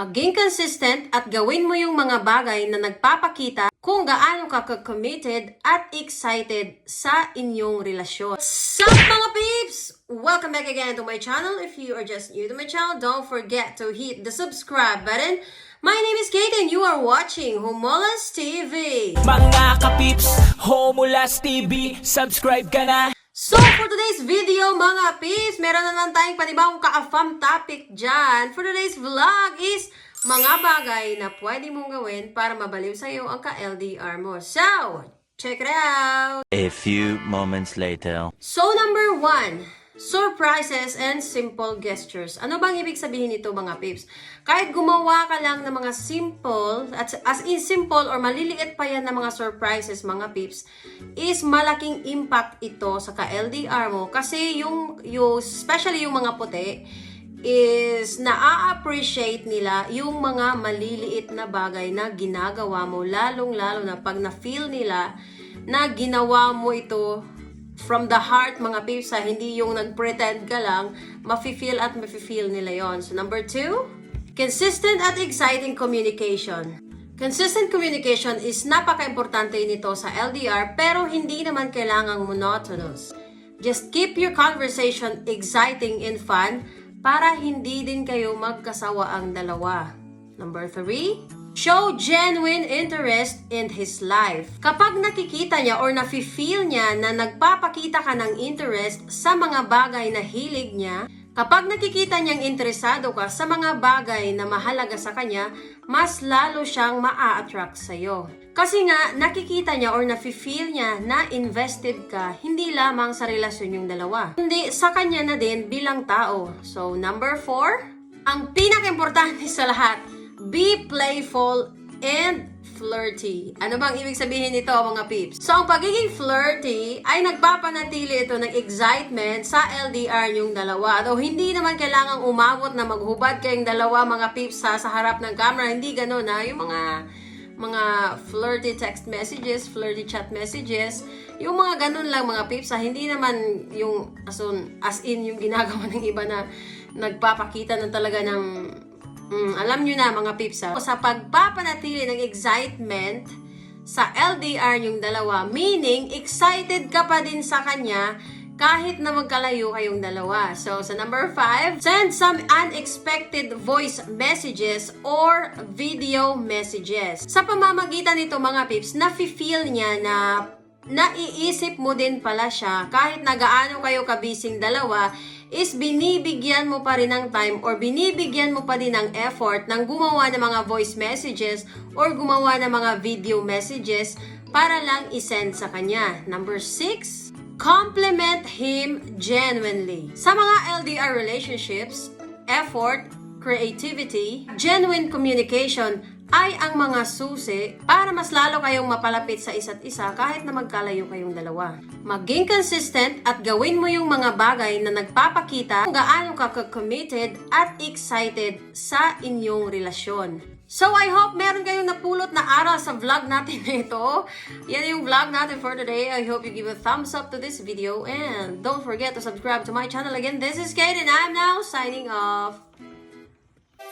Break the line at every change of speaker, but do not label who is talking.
Maging consistent at gawin mo yung mga bagay na nagpapakita kung gaano ka ka-committed at excited sa inyong relasyon. Sup mga peeps! Welcome back again to my channel. If you are just new to my channel, don't forget to hit the subscribe button. My name is Kate and you are watching Humolas TV.
Mga kapips, Homulas TV, subscribe ka na!
So, for today's video, mga peeps, meron na naman tayong panibagong ka-afam topic dyan. For today's vlog is mga bagay na pwede mong gawin para mabaliw sa'yo ang ka-LDR mo. So, check it out!
A few moments later.
So, number one, surprises and simple gestures. Ano bang ibig sabihin nito mga peeps? Kahit gumawa ka lang ng mga simple, at as in simple or maliliit pa yan na mga surprises mga peeps, is malaking impact ito sa ka-LDR mo. Kasi yung, yung especially yung mga puti, is na-appreciate nila yung mga maliliit na bagay na ginagawa mo, lalong-lalo na pag na-feel nila na ginawa mo ito from the heart, mga peeps, ha, hindi yung nag-pretend ka lang, mafe-feel at mafe-feel nila yon. So, number two, consistent at exciting communication. Consistent communication is napaka-importante nito sa LDR, pero hindi naman kailangang monotonous. Just keep your conversation exciting and fun para hindi din kayo magkasawa ang dalawa. Number three, show genuine interest in his life. Kapag nakikita niya or nafe-feel niya na nagpapakita ka ng interest sa mga bagay na hilig niya, kapag nakikita niyang interesado ka sa mga bagay na mahalaga sa kanya, mas lalo siyang maa-attract sa'yo. Kasi nga, nakikita niya or nafe-feel niya na invested ka, hindi lamang sa relasyon yung dalawa. Hindi, sa kanya na din bilang tao. So, number four, ang pinaka-importante sa lahat, be playful and flirty. Ano bang ibig sabihin nito mga peeps? So, ang pagiging flirty ay nagpapanatili ito ng excitement sa LDR yung dalawa. Though hindi naman kailangang umabot na maghubad kayong dalawa mga peeps sa, sa harap ng camera. Hindi ganun ha. Yung mga mga flirty text messages, flirty chat messages, yung mga ganun lang mga peeps ha, hindi naman yung as in, as in yung ginagawa ng iba na nagpapakita ng talaga ng mm, alam nyo na mga peeps ha, sa pagpapanatili ng excitement sa LDR yung dalawa, meaning excited ka pa din sa kanya kahit na magkalayo kayong dalawa. So, sa number 5, send some unexpected voice messages or video messages. Sa pamamagitan nito mga pips, nafe-feel niya na naiisip mo din pala siya kahit na gaano kayo kabising dalawa is binibigyan mo pa rin ng time or binibigyan mo pa din ng effort ng gumawa ng mga voice messages or gumawa ng mga video messages para lang isend sa kanya. Number 6, compliment him genuinely. Sa mga LDR relationships, effort, creativity, genuine communication ay ang mga susi para mas lalo kayong mapalapit sa isa't isa kahit na magkalayo kayong dalawa. Maging consistent at gawin mo yung mga bagay na nagpapakita kung gaano ka ka-committed at excited sa inyong relasyon. So, I hope meron kayong napulot na aral sa vlog natin na ito. Yan yung vlog natin for today. I hope you give a thumbs up to this video. And don't forget to subscribe to my channel again. This is Kate and I'm now signing off.